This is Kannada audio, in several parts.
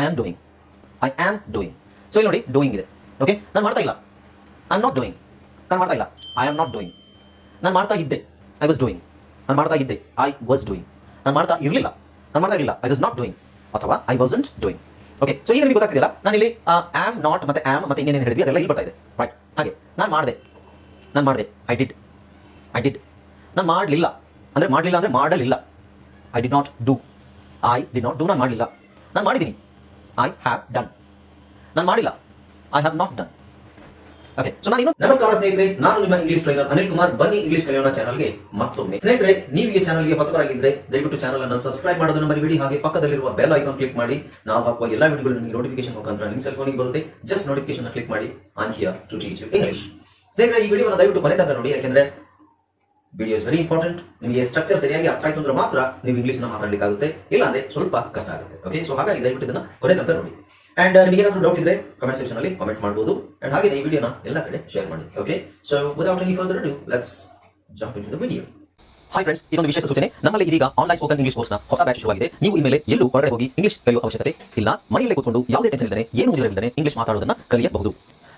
I am doing I am doing so ಇಲ್ಲಿ ನೋಡಿ ಡೂಯಿಂಗ್ ಇದೆ. ಓಕೆ ನಾನು ಮಾಡ್ತಾ ಇಲ್ಲ. ಐ ಆಮ್ ನಾಟ್ ಡೂಯಿಂಗ್ ನಾನು ಮಾಡ್ತಾ ಇಲ್ಲ. ಐ ಆಮ್ ನಾಟ್ ಡೂಯಿಂಗ್ ನಾನು ಮಾಡ್ತಾ ಇದ್ದೆ. ಐ ವಾಸ್ ಡೂಯಿಂಗ್ ನಾನು ಮಾಡ್ತಾ ಇದ್ದೆ. ಐ ವಾಸ್ ಡೂಯಿಂಗ್ ನಾನು ಮಾಡ್ತಾ ಇರಲಿಲ್ಲ. ನಾನು ಮಾಡ್ತಾ ಇರಲಿಲ್ಲ. ಐ ವಾಸ್ ನಾಟ್ ಡೂಯಿಂಗ್ ಅಥವಾ I wasn't doing okay so ಈಗ ನಿಮಗೆ ಗೊತ್ತಾಗ್ತಿದೆಯಲ್ಲ? ನಾನು ಇಲ್ಲಿ ಆಮ್ ನಾಟ್ ಮತ್ತೆ ಆಮ್ ಮತ್ತೆ ಇನ್ನೇನು ಹೇಳಿದ್ವಿ, ಅದೆಲ್ಲ ಇಲ್ಲಿ ಬರ್ತಾ ಇದೆ. ರೈಟ್ ಹಾಗೆ. ನಾನು ಮಾಡಿದೆ. ನಾನು ಮಾಡಿದೆ. ಐ ಡಿಡ್ ಐ ಡಿಡ್ ನಾನು ಮಾಡಲಿಲ್ಲ. ಅಂದರೆ ಮಾಡಲಿಲ್ಲ ಅಂದರೆ ಮಾಡಲಿಲ್ಲ. I did not do I did not do ನಾನು ಮಾಡಲಿಲ್ಲ. ನಾನು ಮಾಡಿದ್ದೀನಿ. ಐ ಹ್ಯಾವ್ ಡನ್ ನಾನು ಮಾಡಿಲ್ಲ. I have not done okay so ನಾನು ನಮಸ್ಕಾರ ಸ್ನೇಹಿತರೆ, ನಾನು ನಿಮ್ಮ ಇಂಗ್ಲಿಷ್ ಟ್ರೈನರ್ ಅನಿಲ್ ಕುಮಾರ್. ಬನ್ನಿ ಇಂಗ್ಲಿಷ್ ಕಲಿಯೋಣ ಚಾನಲ್ಗೆ ಮತ್ತೊಮ್ಮೆ. ಸ್ನೇಹಿತರೆ, ನೀವು ಈ ಚಾನಲ್ಗೆ ಹೊಸಬರಾಗಿದ್ರೆ ದಯವಿಟ್ಟು ಚಾನಲ್ ಅನ್ನು ಸಬ್ಸ್ಕ್ರೈಬ್ ಮಾಡೋದನ್ನು ಮರಿಬೇಡಿ. ಹಾಗೆ ಪಕ್ಕದಲ್ಲಿರುವ ಬೆಲ್ ಐಕಾನ್ ಕ್ಲಿಕ್ ಮಾಡಿ. ನಾವು ಹಾಕುವ ಎಲ್ಲ ವಿಡಿಯೋಗಳು ನಿಮಗೆ ನೋಟಿಫಿಕೇಶನ್ ಮುಖಾಂತರ ನಿಮ್ಮ ಸೆಲ್ ಫೋನಿಗೆ ಬರುತ್ತೆ. ಜಸ್ಟ್ ನೋಟಿಫಿಕೇಶನ್ ಕ್ಲಿಕ್ ಮಾಡಿ. On here to teach you English ಸ್ನೇಹಿತರೆ, ಈ ವಿಡಿಯೋನ ದಯವಿಟ್ಟು ಕೊನೆ ತನಕ ನೋಡಿ. ಯಾಕೆಂದ್ರೆ ವಿಡಿಯೋ ಇಸ್ ವೆರಿ ಇಂಪಾರ್ಟೆಂಟ್ ನಿಮಗೆ ಸ್ಟ್ರಕ್ಚರ್ ಸರಿಯಾಗಿ ಅರ್ಥ ಆಯ್ತು ಅಂದ್ರೆ ಮಾತ್ರ ನೀವು ಇಂಗ್ಲಿಷ್ನ ಮಾತಾಡಲಿಕ್ಕಾಗುತ್ತೆ. ಇಲ್ಲ ಅಂದ್ರೆ ಸ್ವಲ್ಪ ಕಷ್ಟ ಆಗುತ್ತೆ. ಓಕೆ ಸೊ ಹಾಗಾಗಿ ದಯವಿಟ್ಟು ಇದನ್ನ ಕೊನೆ ತನಕ ನೋಡಿ. ಅಂಡ್ ನಿಮಗೆ ಏನಾದರೂ ಡೌಟ್ ಇದ್ರೆ ಕಮೆಂಟ್ ಸೆಕ್ಷನ್ ಅಲ್ಲಿ ಕಮೆಂಟ್ ಮಾಡಬಹುದು ಅಂಡ್ ಹಾಗೆ ಈ ವಿಡಿಯೋನ ಎಲ್ಲ ಕಡೆ ಶೇರ್ ಮಾಡಿ. Okay so without any further do let's jump in the video hi friends ಇದೊಂದು ವಿಶೇಷ ಸೂಚನೆ. ನಮ್ಮಲ್ಲಿ ಇದೀಗ ಆನ್ಲೈನ್ ಸ್ಪೋಕನ್ ಇಂಗ್ಲಿಷ್ ಕೋರ್ಸ್ನ ಹೊಸ ಬ್ಯಾಚ್ ಶುರುವಾಗಿದೆ ನೀವು ಇನ್ಮೇಲೆ ಎಲ್ಲೂ ಹೊರಗಡೆ ಹೋಗಿ ಇಂಗ್ಲಿಷ್ ಕಲಿಯುವ ಅವಶ್ಯಕತೆ ಇಲ್ಲ. ಮನೆಯಲ್ಲೇ ಕೂತ್ಕೊಂಡು ಯಾವುದೇ ಟೆನ್ಷನ್ ಇಲ್ಲದೆ, ಏನು ಮುಗಿದಿರಲಿಲ್ಲದೆ ಇಂಗ್ಲಿಷ್ ಮಾತಾಡೋದನ್ನ ಕಲಿಯಬಹುದು.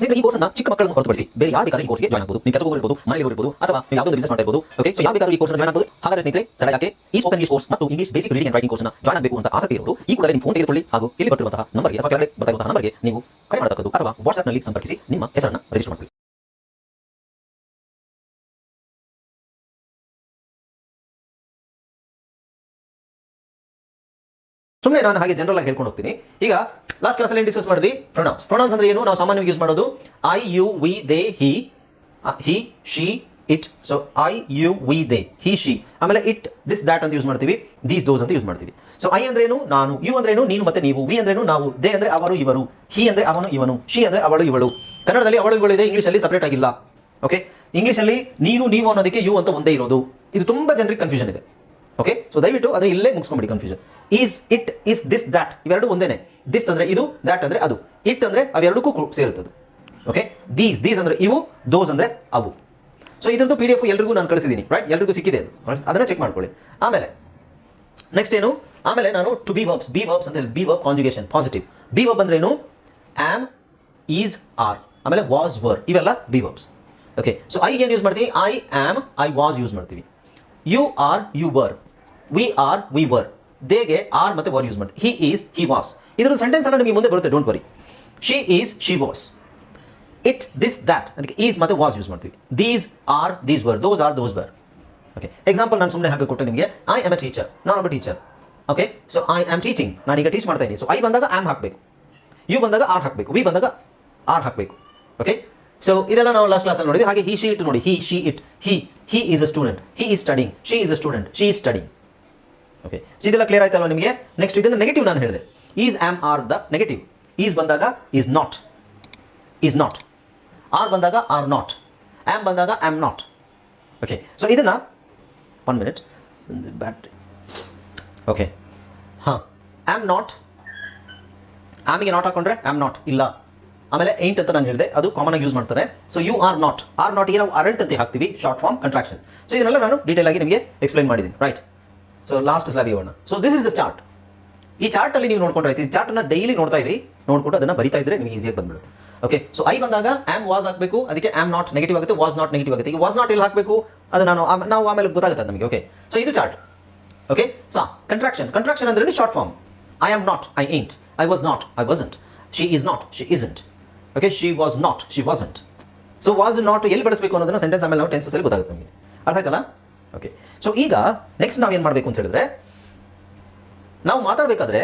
ಸ್ನೇಹಿತರೆ ಈ ಕೋರ್ಸ್ನ ಚಿಕ್ಕ ಮಕ್ಕಳನ್ನು ಹೊರತುಪಡಿಸಿ ಬೇರೆ ಯಾರು ಬೇಕಾದ್ರೆ ಈ ಕೋರ್ಸ್ಗೆ ಜಾಯ್ನ್ ಆಗಬಹುದು ನೀವು ಕೆಲಸ ಹೋಗಿರ್ಬೋದು ಮನೆಯಲ್ಲಿ ಇರಬಹುದು ಅಥವಾ ನೀವು ಯಾವುದೋ ಬಿಸಿನೆಸ್ ಮಾಡ್ತಾ ಇರಬಹುದು ಓಕೆ ಸೊ ಯಾವ ಬೇಕಾದ್ರೂ ಈ ಕೋರ್ಸ್ ಜಾಯ್ನ್ ಆಗಬಹುದು ಹಾಗಾದ್ರೆ ಸ್ನೇಹಿತರೆ ತಡ ಯಾಕೆ? ಈ ಸ್ಪೋಕನ್ ಇಂಗ್ಲಿಷ್ ಕೋರ್ಸ್ ಮತ್ತು English basic reading and writing ಕೋರ್ಸ್ನ ಜಾಯ್ನ್ ಆಗಬೇಕು ಅಂತ ಆಸಕ್ತಿ ಇರಬಹುದು ಈ ಕೂಡ ನಿಮ್ಮ ಫೋನ್ ತೆಗೆದುಕೊಳ್ಳಿ ಹಾಗೂ ಇಲ್ಲಿ ಬರ್ತಿರುವಂತಹ ನಂಬರ್ಗೆ, ಅಥವಾ ಬರ್ತಾ ಇರುವಂತಹ ನಂಬರ್ಗೆ ನೀವು ಕರೆ ಮಾಡತಕ್ಕದ್ದು ಅಥವಾ ವಾಟ್ಸ್ಆಪ್ನಲ್ಲಿ ಸಂಪರ್ಕಿಸಿ ನಿಮ್ಮ ಹೆಸರನ್ನು ರಿಜಿಸ್ಟರ್ ಮಾಡಿ ಸುಮ್ಮನೆ ನಾನು ಹಾಗೆ ಜನರಲ್ ಆಗಿ ಹೇಳ್ಕೊಂಡು ಹೋಗ್ತೀನಿ. ಈಗ ಲಾಸ್ಟ್ ಕ್ಲಾಸಲ್ಲಿ ಡಿಸ್ಕಸ್ ಮಾಡಿದ್ವಿ? ಪ್ರೊನೌನ್ಸ್ ಪ್ರೊನೌನ್ಸ್ ಅಂದ್ರೆ ಏನು? ನಾವು ಸಾಮಾನ್ಯವಾಗಿ ಯೂಸ್ ಮಾಡೋದು I you we they he he she it so I you we they he she ಆಮೇಲೆ ಇಟ್ ದಿಸ್ ದಾಟ್ ಅಂತ ಯೂಸ್ ಮಾಡ್ತೀವಿ. ದೀಸ್ ದೋಸ್ ಅಂತ ಯೂಸ್ ಮಾಡ್ತೀವಿ. ಸೊ ಐ ಅಂದ್ರೇನು ನಾನು. ಯು ಅಂದ್ರೇನು ನೀನು ಮತ್ತೆ ನೀವು. ವಿ ಅಂದ್ರೇನು ನಾವು. ದೇ ಅಂದ್ರೆ ಅವರು, ಇವರು. ಹಿ ಅಂದ್ರೆ ಅವನು, ಇವನು. ಶಿ ಅಂದ್ರೆ ಅವಳು, ಇವಳು. ಕನ್ನಡದಲ್ಲಿ ಅವಳು, ಇವಳು ಇದೆ. ಇಂಗ್ಲೀಷಲ್ಲಿ ಸಪರೇಟ್ ಆಗಿಲ್ಲ. ಓಕೆ ಇಂಗ್ಲೀಷಲ್ಲಿ ನೀನು, ನೀವು ಅನ್ನೋದಕ್ಕೆ ಯು ಅಂತ ಒಂದೇ ಇರೋದು. ಇದು ತುಂಬಾ ಜನರಿಗೆ ಕನ್ಫ್ಯೂಷನ್ ಇದೆ. ಓಕೆ ಸೊ ದಯವಿಟ್ಟು ಅದು ಇಲ್ಲೇ ಮುಗಿಸ್ಕೊಂಬಿಡಿ confusion is it is this that ಇವೆರಡು ಒಂದೇನೆ. ದಿಸ್ ಅಂದ್ರೆ ಇದು ದ್ಯಾಟ್ ಅಂದ್ರೆ ಅದು. ಇಟ್ ಅಂದ್ರೆ ಅವೆರಡಕ್ಕೂ ಸೇರುತ್ತದೆ. ಓಕೆ ದೀಸ್ ದೀಸ್ ಅಂದ್ರೆ ಇವು ದೋಸ್ ಅಂದ್ರೆ ಅವು. ಸೊ ಇದ್ರದ್ದು ಪಿ ಡಿ ಎಫ್ ಎಲ್ರಿಗೂ ನಾನು ಕಳಿಸಿದ್ದೀನಿ ರೈಟ್ ಎಲ್ರಿಗೂ ಸಿಕ್ಕಿದೆ ಅದು? ಅದನ್ನ ಚೆಕ್ ಮಾಡ್ಕೊಳ್ಳಿ. ಆಮೇಲೆ ನೆಕ್ಸ್ಟ್ ಏನು? ಆಮೇಲೆ ನಾನು to be verbs be verbs ಅಂತ ಹೇಳಿ be verb conjugation positive be verb ಅಂದ್ರೆ ಏನು? ಆಮ್ ಈಸ್ ಆರ್ ಆಮೇಲೆ ವಾಸ್ ವರ್ ಇವೆಲ್ಲ be verbs okay so I ಏನು ಯೂಸ್ ಮಾಡ್ತೀವಿ I am I was use ಮಾಡ್ತೀವಿ. You are you were we are we were ದೇಗೆ are ಮತ್ತೆ ವರ್ ಯೂಸ್ ಮಾಡ್ತೀವಿ. ಹಿ ಈಸ್ ಹಿ ವಾಸ್ ಇದ್ರ ಸೆಂಟೆನ್ಸ್ ಎಲ್ಲ ನಿಮಗೆ ಮುಂದೆ ಬರುತ್ತೆ don't worry she is she was it this that ಅದಕ್ಕೆ ಈಸ್ ಮತ್ತೆ ವಾಸ್ ಯೂಸ್ ಮಾಡ್ತೀವಿ. These are these were those are those were okay example ನಾನು ಸುಮ್ಮನೆ ಹಾಕಿ ಕೊಟ್ಟೆ ನಿಮಗೆ. ಐ ಆಮ್ ಎ ಟೀಚರ್ ನಾನೊಬ್ಬ teacher okay so I am teaching ನಾನೀಗ ಟೀಚ್ ಮಾಡ್ತಾ ಇದ್ದೀನಿ. ಸೊ ಐ ಬಂದಾಗ ಆಮ್ ಹಾಕಬೇಕು. ಯು ಬಂದಾಗ ಆರ್ ಹಾಕಬೇಕು. ವಿ ಬಂದಾಗ ಆರ್ ಹಾಕಬೇಕು. ಓಕೆ ಸೊ ಇದೆಲ್ಲ ನಾವು ಲಾಸ್ಟ್ ಕ್ಲಾಸಲ್ಲಿ ನೋಡಿದ್ವಿ. ಹಾಗೆ ಹಿ ಶಿ ಇಟ್ ನೋಡಿ. He she it he he is a student he is studying she is a student she is studying okay so ಇದೆಲ್ಲ ಕ್ಲಿಯರ್ ಆಯ್ತಲ್ಲ ನಿಮಗೆ? ನೆಕ್ಸ್ಟ್ ಇದನ್ನು ನೆಗೆಟಿವ್ ನಾನು ಹೇಳಿದೆ. Is am are the negative is ಬಂದಾಗ is not is not are ಬಂದಾಗ ಆರ್ ನಾಟ್ ಆಮ್ ಬಂದಾಗ ಆಮ್ ನಾಟ್ ಓಕೆ ಸೊ ಇದನ್ನ ಒನ್ ಮಿನಿಟ್ ಬ್ಯಾಟ್ರಿ ಓಕೆ ಹಾಂ ಆಮ್ ನಾಟ್ ಆಮಿಗೆ ನಾಟ್ ಹಾಕೊಂಡ್ರೆ ಆಮ್ ನಾಟ್ ಇಲ್ಲ. ಆಮೇಲೆ ಏಂಟ್ ಅಂತ ನಾನು ಹೇಳಿದೆ. ಅದು ಕಾಮನ್ ಆಗಿ ಯೂಸ್ ಮಾಡ್ತಾರೆ. So you are not are not ನಾವು ಅರೆಂಟ್ ಅಂತ ಹಾಕ್ತೀವಿ. ಶಾರ್ಟ್ ಫಾರ್ಮ್ ಕಂಟ್ರಾಕ್ಷನ್ ಸೊ ಇದನ್ನೆಲ್ಲ ನಾನು ಡೀಟೇಲ್ ಆಗಿ ನಿಮಗೆ ಎಕ್ಸ್ಪ್ಲೈನ್ ಮಾಡಿದ್ದೀನಿ. ರೈಟ್ ಸೊ ಲಾಸ್ಟ್ ಸ್ಲಾಬ್ ಹೋಗೋಣ so this is the chart ಈ ಚಾರ್ಟ್ ಅಲ್ಲಿ ನೀವು ನೋಡ್ಕೊಂಡ್ರೆ ಈ ಚಾರ್ಟ್ ಅನ್ನ ಡೈಲಿ ನೋಡ್ತಾ ಇರಿ. ನೋಡ್ಕೊಂಡು ಅದನ್ನ ಬರಿತಾ ಇದ್ರೆ ನಿಮಗೆ ಈಸಿಯಾಗಿ ಬಂದ್ಬಿಡುತ್ತೆ. ಓಕೆ ಸೊ ಐ ಬಂದಾಗ ಆಮ್ ವಾಸ್ ಹಾಕಬೇಕು. ಅದಕ್ಕೆ ಆಮ್ ನಾಟ್ ನೆಗೆಟಿವ್ ಆಗುತ್ತೆ. ವಾಸ್ ನಾಟ್ ನೆಗೆಟಿವ್ ಆಗುತ್ತೆ. ಈಗ ವಾಸ್ ನಾಟ್ ಇಲ್ಲಿ ಹಾಕಬೇಕು? ಅದು ನಾನು ನಾವು ಆಮೇಲೆ ಗೊತ್ತಾಗುತ್ತೆ ನಮಗೆ. ಓಕೆ ಸೊ ಇದು chart okay so contraction contraction ಅಂದ್ರೆ short form I am not I ain't I was not I wasn't she is not she isn't okay she was not she wasn't so was not ಎಲ್ಲಿ ಬಳಸಬೇಕು ಅನ್ನೋದನ್ನ ಸೆಂಟೆನ್ಸ್ ಆಮೇಲೆ ನಾವು ಟೆನ್ಸಸ್ ಅಲ್ಲಿ ಗೊತ್ತಾಗುತ್ತೆ ನಮಗೆ. ಅರ್ಥ ಆಯ್ತಲ್ಲ? ಓಕೆ ಸೊ ಈಗ ನೆಕ್ಸ್ಟ್ ನಾವು ಏನು ಮಾಡಬೇಕು ಅಂತ ಹೇಳಿದ್ರೆ, ನಾವು ಮಾತಾಡಬೇಕಾದ್ರೆ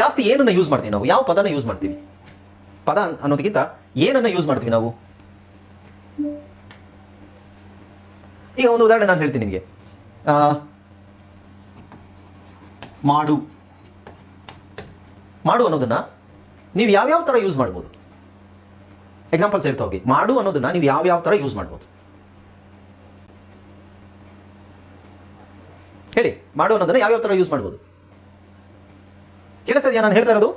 ಜಾಸ್ತಿ ಏನನ್ನ ಯೂಸ್ ಮಾಡ್ತೀವಿ ನಾವು? ಯಾವ ಪದನ ಯೂಸ್ ಮಾಡ್ತೀವಿ? ಪದ ಅನ್ನೋದಕ್ಕಿಂತ ಏನನ್ನ ಯೂಸ್ ಮಾಡ್ತೀವಿ ನಾವು? ಈಗ ಒಂದು ಉದಾಹರಣೆ ನಾನು ಹೇಳ್ತೀನಿ ನಿಮಗೆ. ಮಾಡು. ಮಾಡು ಅನ್ನೋದನ್ನ ನೀವು ಯಾವ್ಯಾವ ಥರ ಯೂಸ್ ಮಾಡ್ಬೋದು? ಎಕ್ಸಾಂಪಲ್ಸ್ ಹೇಳ್ತಾ ಹೋಗಿ. ಮಾಡು ಅನ್ನೋದನ್ನ ನೀವು ಯಾವ್ಯಾವ ಥರ ಯೂಸ್ ಮಾಡ್ಬೋದು? ಹೇಳಿ ಮಾಡು ಅನ್ನೋದನ್ನ ಯಾವ್ಯಾವ ಥರ ಯೂಸ್ ಮಾಡ್ಬೋದು? ಕೇಳಿಸ್ತಾ ಇದೆಯಾ? ನಾನು ಹೇಳ್ತಾ ಇರೋದು?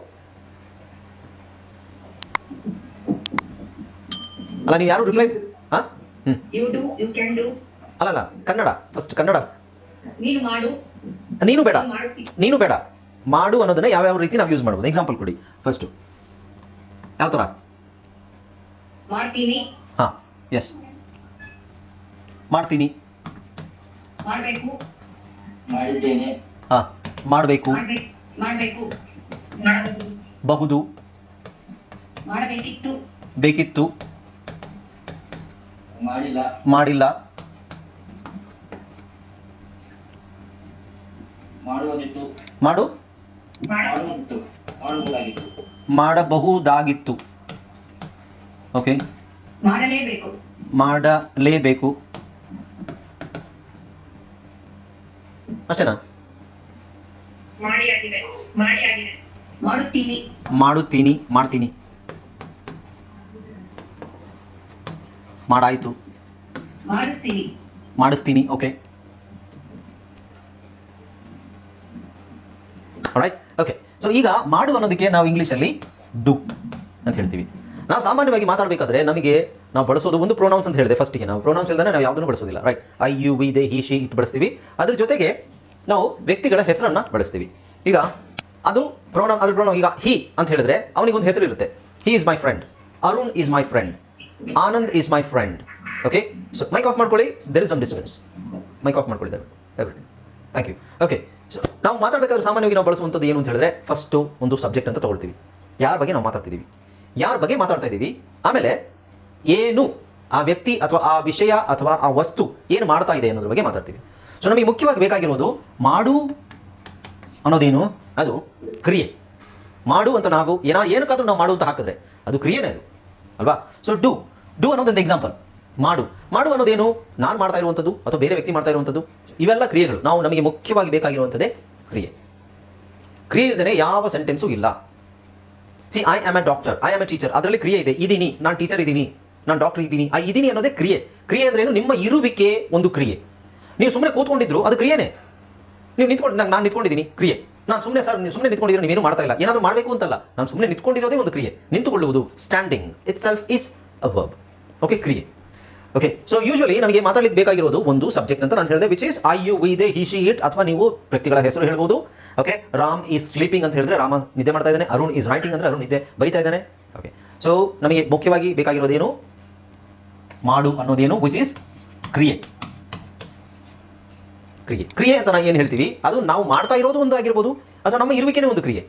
ಅಲ್ಲ ನೀವು ಯಾರು ರಿಪ್ಲೈ ಹಾಂ? ಅಲ್ಲ ಅಲ್ಲ ಕನ್ನಡ ಫಸ್ಟ್ ಕನ್ನಡ. ನೀನು ಬೇಡ. ನೀನು ಬೇಡ. ಮಾಡು ಅನ್ನೋದನ್ನ ಯಾವ್ಯಾವ ರೀತಿ ನಾವು ಯೂಸ್ ಮಾಡ್ಬೋದು? ಎಕ್ಸಾಂಪಲ್ ಕೊಡಿ ಫಸ್ಟ್ ಯಾವ ಥರ ಮಾಡ್ತೀನಿ. ಹಾಂ ಎಸ್ ಮಾಡ್ತೀನಿ. ಮಾಡಬೇಕು. ಮಾಡಿದ್ದೇನೆ. ಹಾಂ ಮಾಡಬೇಕು. ಮಾಡ್ಬೇಕು ಮಾಡಬೇಕು ಮಾಡಬಹುದು. ಬಹುದು. ಮಾಡಬೇಕಿತ್ತು. ಬೇಕಿತ್ತು. ಮಾಡಿಲ್ಲ. ಮಾಡಿಲ್ಲ. ಮಾಡುವುದಿತ್ತು ಮಾಡು. ಮಾಡುವುದಿತ್ತು ಮಾಡಬಹುದಾಗಿತ್ತು. ಮಾಡಬಹುದಾಗಿತ್ತು. ಓಕೆ. ಮಾಡಲೇಬೇಕು. ಮಾಡಲೇಬೇಕು. ಅಷ್ಟೇನಾ? ಮಾಡಿ ಆಗಿದೆ ಮಾಡಿ ಆಗಿದೆ ಮಾಡುತ್ತೀನಿ. ಮಾಡುತ್ತೀನಿ ಮಾಡ್ತೀನಿ. ಮಾಡಾಯ್ತು. ಮಾಡಿಸ್ತೀನಿ. ಮಾಡಿಸ್ತೀನಿ ಓಕೆ. ರೈಟ್ ಓಕೆ ಸೊ ಈಗ ಮಾಡು ಅನ್ನೋದಕ್ಕೆ ನಾವು ಇಂಗ್ಲೀಷಲ್ಲಿ ಡು ಅಂತ ಹೇಳ್ತೀವಿ. ನಾವು ಸಾಮಾನ್ಯವಾಗಿ ಮಾತಾಡಬೇಕಾದ್ರೆ ನಮಗೆ ನಾವು ಬಳಸೋದು ಒಂದು ಪ್ರೊನೌನ್ಸ್ ಅಂತ ಹೇಳಿದೆ ಫಸ್ಟಿಗೆ ನಾವು ಪ್ರೊನೌನ್ಸ್ ಇಲ್ಲದೆ ನಾವು ಯಾವುದನ್ನು ಬಳಸೋದಿಲ್ಲ right I you we they he she it ಬಳಸ್ತೀವಿ. ಅದ್ರ ಜೊತೆಗೆ ನಾವು ವ್ಯಕ್ತಿಗಳ ಹೆಸರನ್ನ ಬಳಸ್ತೀವಿ. ಈಗ ಅದು ಪ್ರೋಣ ಅದು ಪ್ರೋಣ ಈಗ ಹಿ ಅಂತ ಹೇಳಿದ್ರೆ ಅವನಿಗೊಂದು ಹೆಸರು ಇರುತ್ತೆ. He is my friend Arun is my friend Anand is my friend okay so mic off ಮಾಡ್ಕೊಳ್ಳಿ. There is some distance mic off ಮಾಡ್ಕೊಳ್ಳಿ ಥ್ಯಾಂಕ್ ಯು ಓಕೆ ಸೊ ನಾವು ಮಾತಾಡಬೇಕಾದ್ರೆ ಸಾಮಾನ್ಯವಾಗಿ ನಾವು ಬಳಸುವಂಥದ್ದು ಏನು ಅಂತ ಹೇಳಿದ್ರೆ ಫಸ್ಟು ಒಂದು ಸಬ್ಜೆಕ್ಟ್ ಅಂತ ತಗೊಳ್ತೀವಿ. ಯಾರ ಬಗ್ಗೆ ನಾವು ಮಾತಾಡ್ತಿದ್ದೀವಿ? ಯಾರ ಬಗ್ಗೆ ಮಾತಾಡ್ತಾ ಇದ್ದೀವಿ? ಆಮೇಲೆ ಏನು ಆ ವ್ಯಕ್ತಿ ಅಥವಾ ಆ ವಿಷಯ ಅಥವಾ ಆ ವಸ್ತು ಏನು ಮಾಡ್ತಾ ಇದೆ ಅನ್ನೋದ್ರ ಬಗ್ಗೆ ಮಾತಾಡ್ತೀವಿ. ಸೊ ನಮಗೆ ಮುಖ್ಯವಾಗಿ ಬೇಕಾಗಿರೋದು ಮಾಡು ಅನ್ನೋದೇನು? ಅದು ಕ್ರಿಯೆ. ಮಾಡು ಅಂತ ನಾವು ಏನೋ ಏನಕ್ಕಾದ್ರೂ ನಾವು ಮಾಡು ಅಂತ ಹಾಕಿದ್ರೆ ಅದು ಕ್ರಿಯೆನೇ ಅದು. ಅಲ್ವಾ? ಸೊ ಡು ಡು ಅನ್ನೋದೊಂದು ಎಕ್ಸಾಂಪಲ್ ಮಾಡು. ಮಾಡು ಅನ್ನೋದೇನು? ನಾನು ಮಾಡ್ತಾ ಇರುವಂಥದ್ದು ಅಥವಾ ಬೇರೆ ವ್ಯಕ್ತಿ ಮಾಡ್ತಾ ಇರುವಂಥದ್ದು ಇವೆಲ್ಲ ಕ್ರಿಯೆಗಳು. ನಾವು ನಮಗೆ ಮುಖ್ಯವಾಗಿ ಬೇಕಾಗಿರುವಂಥದ್ದೇ ಕ್ರಿಯೆ. ಕ್ರಿಯೆ ಇಲ್ಲದೇ ಯಾವ ಸೆಂಟೆನ್ಸು ಇಲ್ಲ. See I am a doctor I am a teacher ಅದರಲ್ಲಿ ಕ್ರಿಯೆ ಇದೆ. ಇದ್ದೀನಿ ನಾನು ಟೀಚರ್ ಇದ್ದೀನಿ ನಾನು ಡಾಕ್ಟರ್ ಇದ್ದೀನಿ ಆ ಇದ್ದೀನಿ ಅನ್ನೋದೇ ಕ್ರಿಯೆ. ಕ್ರಿಯೆ ಅಂದ್ರೇನು ನಿಮ್ಮ ಇರುವಿಕೆ ಒಂದು ಕ್ರಿಯೆ. ನೀವು ಸುಮ್ಮನೆ ಕೂತ್ಕೊಂಡಿದ್ರು, ಅದು ಕ್ರಿಯೆನೇ. ನೀವು ನಿಂತ್ಕೊಂಡು, ನಾನು ನಿಂತ್ಕೊಂಡಿದ್ದೀನಿ, ಕ್ರಿಯೆ. ನಾನು ಸುಮ್ಮನೆ ಸರ್, ನೀವು ಸುಮ್ಮನೆ ನಿಂತ್ಕೊಂಡಿದ್ರೆ ನೀವೇನು ಮಾಡ್ತಾ ಇಲ್ಲ. ಏನಾದರೂ ಮಾಡಬೇಕು ಅಂತಲ್ಲ, ನಾನು ಸುಮ್ಮನೆ ನಿಂತ್ಕೊಂಡಿರೋದೇ ಒಂದು ಕ್ರಿಯೆ. ನಿಂತುಕೊಳ್ಳುವುದು standing itself is a verb okay ಕ್ರಿಯೆ. ಓಕೆ ಸೊ ಯೂಶುವಲಿ ನಮಗೆ ಮಾತಾಡಲಿಕ್ಕೆ ಬೇಕಾಗಿರೋದು ಒಂದು ಸಬ್ಜೆಕ್ಟ್ ಅಂತ ನಾನು ಹೇಳಿದೆ which is I you we they he she it ಅಥವಾ ನೀವು ವ್ಯಕ್ತಿಗಳ ಹೆಸರು ಹೇಳ್ಬೋದು. ಓಕೆ ರಾಮ್ ಈಸ್ ಸ್ಲೀಪಿಂಗ್ ಅಂತ ಹೇಳಿದ್ರೆ ರಾಮ ನಿದ್ದೆ ಮಾಡ್ತಾ ಇದ್ದಾನೆ, ಅರುಣ್ ಈಸ್ ರೈಟಿಂಗ್ ಅಂದ್ರೆ ಅರುಣ್ ನಿದ್ದೆ ಬೈತಾ ಇದ್ದಾನೆ. ಓಕೆ ಸೊ ನಮಗೆ ಮುಖ್ಯವಾಗಿ ಬೇಕಾಗಿರೋದೇನು? ಮಾಡು ಅನ್ನೋದೇನು ವಿಚ್ ಇಸ್ ಕ್ರಿಯೆ. ಕ್ರಿಯೆ. ಕ್ರಿಯೆ ಅಂತ ನಾವು ಏನು ಹೇಳ್ತೀವಿ? ಅದು ನಾವು ಮಾಡ್ತಾ ಇರೋದು ಒಂದು ಆಗಿರ್ಬೋದು. ಅಥವಾ ನಮ್ಮ ಇರುವಿಕೆನೇ ಒಂದು ಕ್ರಿಯೆ.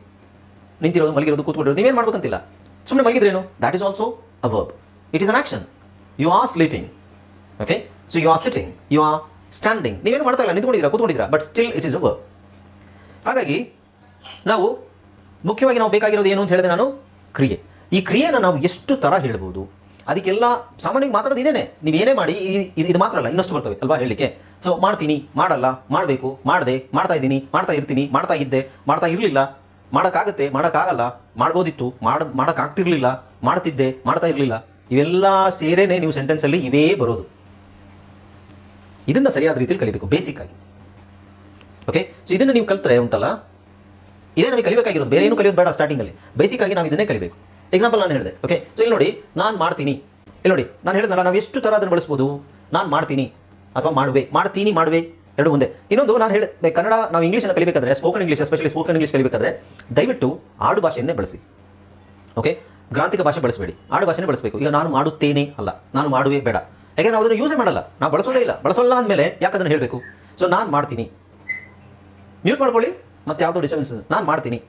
ನಿಂತಿರೋದು, ಮಲಗಿರೋದು, ಕೂತ್ಕೊಂಡಿರೋದು, ನೀವೇನು ಮಾಡ್ಬೇಕಂತಿಲ್ಲ. ಸುಮ್ಮನೆ ಮಲಗಿದ್ರೇನು? That is also a verb it is an action you are sleeping okay so you are sitting you are standing ನೀವೇನು ಮಾಡ್ತಾ ಇಲ್ಲ? ನಿಂತ್ಕೊಂಡಿದ್ದೀರಾ? ಕೂತ್ಕೊಂಡಿದ್ದೀರಾ? But still it is a verb ಹಾಗಾಗಿ, ನಾವು ಮುಖ್ಯವಾಗಿ ನಾವು ಬೇಕಾಗಿರೋದು ಏನು ಅಂತ ಹೇಳಿದೆ ನಾನು ಕ್ರಿಯೆ. ಈ ಕ್ರಿಯೆನ ನಾವು ಎಷ್ಟು ಥರ ಹೇಳ್ಬೋದು? ಅದಕ್ಕೆಲ್ಲ ಸಾಮಾನ್ಯವಾಗಿ ಮಾತಾಡೋದು ಇದೇನೆ. ನೀವು ಏನೇ ಮಾಡಿ ಇದು ಮಾತ್ರ ಅಲ್ಲ, ಇನ್ನಷ್ಟು ಬರ್ತವೆ ಅಲ್ವಾ ಹೇಳಲಿಕ್ಕೆ? ಸೊ ಮಾಡ್ತೀನಿ, ಮಾಡಲ್ಲ, ಮಾಡಬೇಕು, ಮಾಡಿದೆ, ಮಾಡ್ತಾ ಇದ್ದೀನಿ, ಮಾಡ್ತಾ ಇರ್ತೀನಿ, ಮಾಡ್ತಾ ಇದ್ದೆ, ಮಾಡ್ತಾ ಇರಲಿಲ್ಲ, ಮಾಡೋಕ್ಕಾಗತ್ತೆ, ಮಾಡೋಕ್ಕಾಗಲ್ಲ, ಮಾಡ್ಬೋದಿತ್ತು, ಮಾಡ ಮಾಡೋಕ್ಕಾಗ್ತಿರ್ಲಿಲ್ಲ, ಮಾಡ್ತಿದ್ದೆ, ಮಾಡ್ತಾ ಇರಲಿಲ್ಲ, ಇವೆಲ್ಲ ಸೇರೇನೆ ನೀವು ಸೆಂಟೆನ್ಸಲ್ಲಿ ಇವೇ ಬರೋದು. ಇದನ್ನು ಸರಿಯಾದ ರೀತಿಯಲ್ಲಿ ಕಲಿಬೇಕು ಬೇಸಿಕ್ ಆಗಿ. ಓಕೆ ಸೊ ಇದನ್ನು ನೀವು ಕಲ್ತ್ರೆ ಉಂಟಲ್ಲ? ಇದೇ ನಮಗೆ ಕಲಿಬೇಕಾಗಿರೋದು, ಬೇರೆ ಏನು ಕಲಿಯೋದು ಬೇಡ ಸ್ಟಾರ್ಟಿಂಗಲ್ಲಿ ಬೇಸಿಕ್ ಆಗಿ ನಾವು ಇದನ್ನೇ ಕಲಿಬೇಕು. ಎಕ್ಸಾಂಪಲ್ ನಾನು ಹೇಳಿದೆ ಓಕೆ ಸೊ ಇಲ್ಲಿ ನೋಡಿ, ನಾನು ಮಾಡ್ತೀನಿ. ಇಲ್ಲಿ ನೋಡಿ, ನಾನು ಹೇಳಿದ್ನಲ್ಲ ನಾವು ಎಷ್ಟು ಥರ ಅದನ್ನು ಬಳಸ್ಬೋದು? ನಾನು ಮಾಡ್ತೀನಿ. ಅಥವಾ ಮಾಡುವೆ. ಮಾಡ್ತೀನಿ, ಮಾಡುವೆ. ಎರಡು ಒಂದೇ. ಇನ್ನೊಂದು, ನಾನು ಹೇಳಿದೆ ಕನ್ನಡ ನಾವು ಇಂಗ್ಲೀಷನ್ನು ಕಲಿಬೇಕಾದ್ರೆ spoken English especially spoken English ಕಲಿಬೇಕಾದ್ರೆ, ದಯವಿಟ್ಟು ಆಡು ಭಾಷೆಯನ್ನೇ ಬಳಸಿ. ಓಕೆ ಗ್ರಾಂಥಿಕ ಭಾಷೆ ಬಳಸಬೇಡಿ. ಆಡು ಭಾಷೆನೇ ಬಳಸಬೇಕು. ಈಗ ನಾನು ಮಾಡುತ್ತೇನೆ ಅಲ್ಲ. ನಾನು ಮಾಡುವೆ ಬೇಡ. ಯಾಕೆಂದ್ರೆ ನಾವು ಅದನ್ನು ಯೂಸೇ ಮಾಡಲ್ಲ. ನಾವು ಬಳಸೋದೇ ಇಲ್ಲ. ಬಳಸೋಲ್ಲ ಅಂದಮೇಲೆ ಯಾಕೆ ಅದನ್ನು ಹೇಳಬೇಕು? ಸೊ ನಾನು ಮಾಡ್ತೀನಿ. ಮ್ಯೂಟ್ ಮಾಡ್ಕೊಳ್ಳಿ. ಮತ್ತೆ ಯಾವುದೋ ಡಿಸ್ಟರ್ಬೆನ್ಸ್ ನಾನು ಮಾಡ್ತೀನಿ.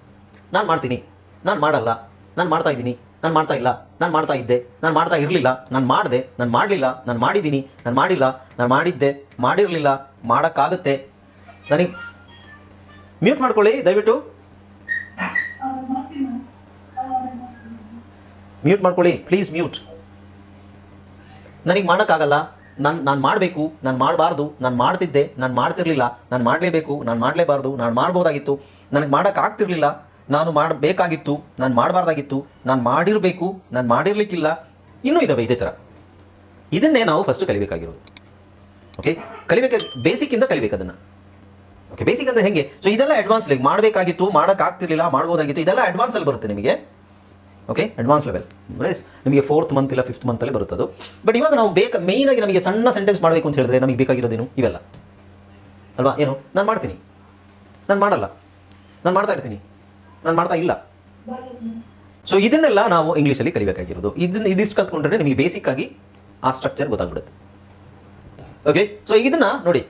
ನಾನು ಮಾಡ್ತೀನಿ. ನಾನು ಮಾಡಲ್ಲ. ನಾನು ಮಾಡ್ತಾ ಇದ್ದೀನಿ, ನಾನು ಮಾಡ್ತಾ ಇಲ್ಲ, ನಾನು ಮಾಡ್ತಾ ಇದ್ದೆ, ನಾನು ಮಾಡ್ತಾ ಇರಲಿಲ್ಲ, ನಾನು ಮಾಡಿದೆ, ನಾನು ಮಾಡಲಿಲ್ಲ, ನಾನು ಮಾಡಿದ್ದೀನಿ, ನಾನು ಮಾಡಿಲ್ಲ, ನಾನು ಮಾಡಿದ್ದೆ, ಮಾಡಿರಲಿಲ್ಲ, ಮಾಡೋಕ್ಕಾಗುತ್ತೆ. ನನಗೆ ಮ್ಯೂಟ್ ಮಾಡ್ಕೊಳ್ಳಿ, ದಯವಿಟ್ಟು. ಮ್ಯೂಟ್ ಮಾಡ್ಕೊಳ್ಳಿ ಪ್ಲೀಸ್ ಮ್ಯೂಟ್ ನನಗೆ ಮಾಡೋಕ್ಕಾಗಲ್ಲ, ನಾನು ನಾನು ಮಾಡಬೇಕು, ನಾನು ಮಾಡಬಾರ್ದು, ನಾನು ಮಾಡ್ತಿದ್ದೆ, ನಾನು ಮಾಡ್ತಿರ್ಲಿಲ್ಲ, ನಾನು ಮಾಡಲೇಬೇಕು, ನಾನು ಮಾಡಲೇಬಾರ್ದು, ನಾನು ಮಾಡ್ಬೋದಾಗಿತ್ತು. ನನಗೆ ಮಾಡೋಕ್ಕಾಗ್ತಿರ್ಲಿಲ್ಲ ನಾನು ಮಾಡಬೇಕಾಗಿತ್ತು ನಾನು ಮಾಡಬಾರ್ದಾಗಿತ್ತು, ನಾನು ಮಾಡಿರಬೇಕು, ನಾನು ಮಾಡಿರ್ಲಿಕ್ಕಿಲ್ಲ, ಇನ್ನೂ ಇದಾವೆ ಇದೇ ಥರ ಇದನ್ನೇ ನಾವು ಫಸ್ಟು ಕಲಿಬೇಕಾಗಿರೋದು. ಓಕೆ ಕಲಿಬೇಕ ಬೇಸಿಕ್ಕಿಂದ ಕಲಿಬೇಕು ಅದನ್ನು. ಓಕೆ ಬೇಸಿಕ್ ಅಂದರೆ ಹೆಂಗೆ? ಸೊ ಇದೆಲ್ಲ ಅಡ್ವಾನ್ಸ್ ಲೈಕ್ ಮಾಡಬೇಕಾಗಿತ್ತು, ಮಾಡೋಕ್ಕಾಗ್ತಿರ್ಲಿಲ್ಲ, ಮಾಡ್ಬೋದಾಗಿತ್ತು, ಇದೆಲ್ಲ ಅಡ್ವಾನ್ಸ್ ಅಲ್ಲಿ ಬರುತ್ತೆ ನಿಮಗೆ. ಓಕೆ ಅಡ್ವಾನ್ಸ್ ಲೆವೆಲ್ ನಿಮಗೆ ಫೋರ್ತ್ ಮಂತ್ ಇಲ್ಲ ಫಿಫ್ತ್ ಮಂತಲ್ಲಿ ಬರುತ್ತೆ ಅದು. ಬಟ್ ಇವಾಗ ನಾವು ಬೇಕು ಮೇಯ್ನಾಗಿ ನಮಗೆ ಸಣ್ಣ ಸೆಂಟೆನ್ಸ್ ಮಾಡಬೇಕು ಅಂತ ಹೇಳಿದ್ರೆ ನಮಗೆ ಬೇಕಾಗಿರೋದೇನು? ಇವೆಲ್ಲ. ಅಲ್ವಾ? ಏನು? ನಾನು ಮಾಡ್ತೀನಿ. ನಾನು ಮಾಡಲ್ಲ. ನಾನು ಮಾಡ್ತಾ ಇರ್ತೀನಿ. ನಾನು ಮಾಡ್ತಾ ಇಲ್ಲ. ಸೊ ಇದನ್ನೆಲ್ಲ ನಾವು ಇಂಗ್ಲೀಷಲ್ಲಿ ಕಲಿಬೇಕಾಗಿರೋದು. ಇದನ್ನ, ಇದಿಷ್ಟು ಕಲ್ತ್ಕೊಂಡ್ರೆ ನಿಮಗೆ ಬೇಸಿಕ್ ಆಗಿ ಆ ಸ್ಟ್ರಕ್ಚರ್ ಗೊತ್ತಾಗ್ಬಿಡುತ್ತೆ. ಓಕೆ ಸೊ ಇದನ್ನ ನೋಡಿ.